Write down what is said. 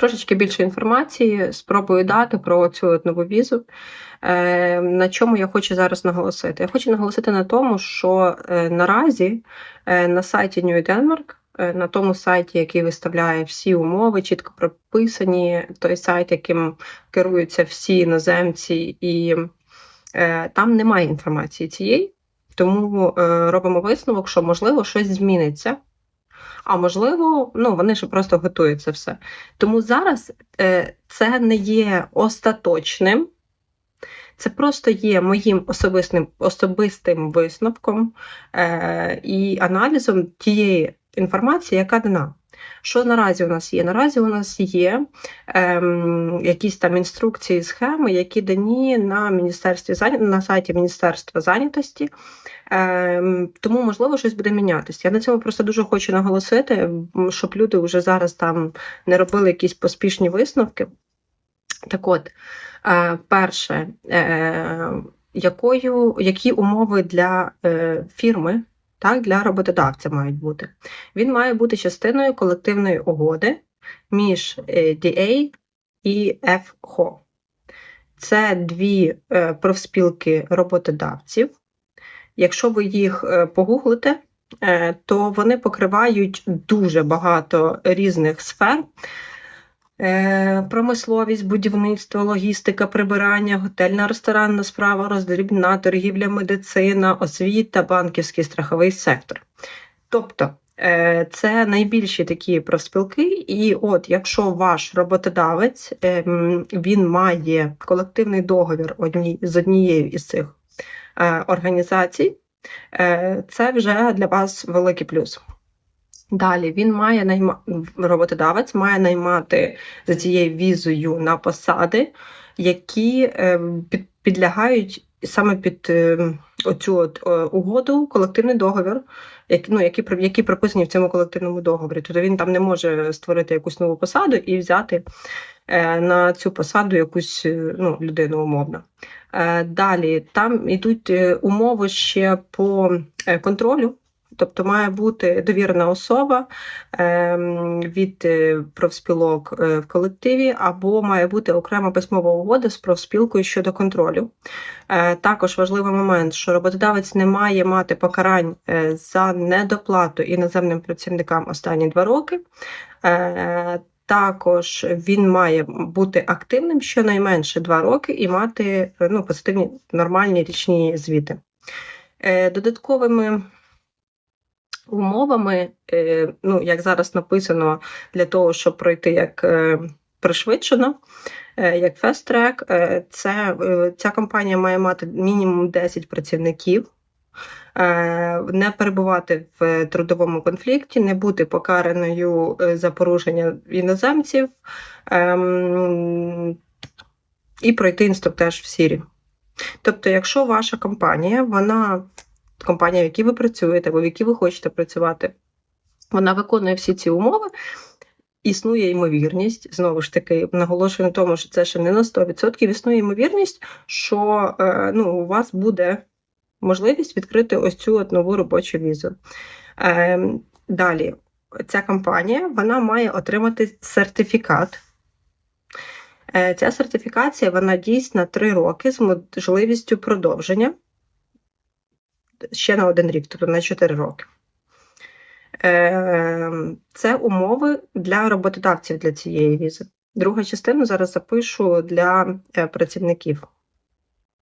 трошечки більше інформації спробую дати про цю нову візу. Е, На чому я хочу зараз наголосити? Я хочу наголосити на тому, що е, наразі е, на сайті New Denmark, на тому сайті, який виставляє всі умови, чітко прописані, той сайт, яким керуються всі іноземці, і там немає інформації цієї. Тому робимо висновок, що можливо щось зміниться. А можливо, ну вони ж просто готують це все. Тому зараз е, це не є остаточним, це просто є моїм особистим особистим висновком е, і аналізом тієї інформації, яка дана. Що наразі у нас є? Наразі у нас є ем, якісь там інструкції, схеми, які дані на міністерстві на сайті Міністерства зайнятості. Ем, тому, можливо, щось буде мінятися. Я на цьому просто дуже хочу наголосити, щоб люди вже зараз там не робили якісь поспішні висновки. Так от, е, перше, е, якою, які умови для е, фірми, так, для роботодавця мають бути? Він має бути частиною колективної угоди між DA і FHO. Це дві профспілки роботодавців. Якщо ви їх е, погуглите, е, то вони покривають дуже багато різних сфер. Е, Промисловість, будівництво, логістика, прибирання, готельна ресторанна справа, роздрібна, торгівля, медицина, освіта, банківський страховий сектор. Тобто це найбільші такі профспілки, і от якщо ваш роботодавець ем, він має колективний договір з однією із цих організацій, е, це вже для вас великий плюс. Далі він має найма... роботодавець має наймати за цією візою на посади, які е, підлягають саме під е, оцю от, е, угоду, колективний договір, які, ну, які, які прописані в цьому колективному договорі. Тобто він там не може створити якусь нову посаду і взяти е, на цю посаду якусь е, ну, людину умовно. Далі там йдуть умови ще по контролю. Тобто має бути довірена особа ем, від е, профспілок е, в колективі, або має бути окрема письмова угода з профспілкою щодо контролю. Е, Також важливий момент, що роботодавець не має мати покарань за недоплату іноземним працівникам останні два роки. Також він має бути активним щонайменше два роки і мати ну, позитивні нормальні річні звіти. Додатковими умовами, е, ну, як зараз написано, для того, щоб пройти як е, пришвидшено, е, як е, це, ця компанія має мати мінімум 10 працівників. Не перебувати в трудовому конфлікті, не бути покараною за порушення іноземців ем, і пройти інструктаж в сірі. Тобто, якщо ваша компанія, вона компанія, в якій ви працюєте, або в якій ви хочете працювати, вона виконує всі ці умови. Існує ймовірність, знову ж таки, наголошую на тому, що це ще не на 100%, існує ймовірність, що е, ну, у вас буде можливість відкрити ось цю от нову робочу візу. Е, далі, ця компанія вона має отримати сертифікат. Е, ця сертифікація вона дійсна 3 роки з можливістю продовження ще на один рік, тобто на 4 роки. Е, Це умови для роботодавців для цієї візи. Друга частину зараз запишу для е, працівників.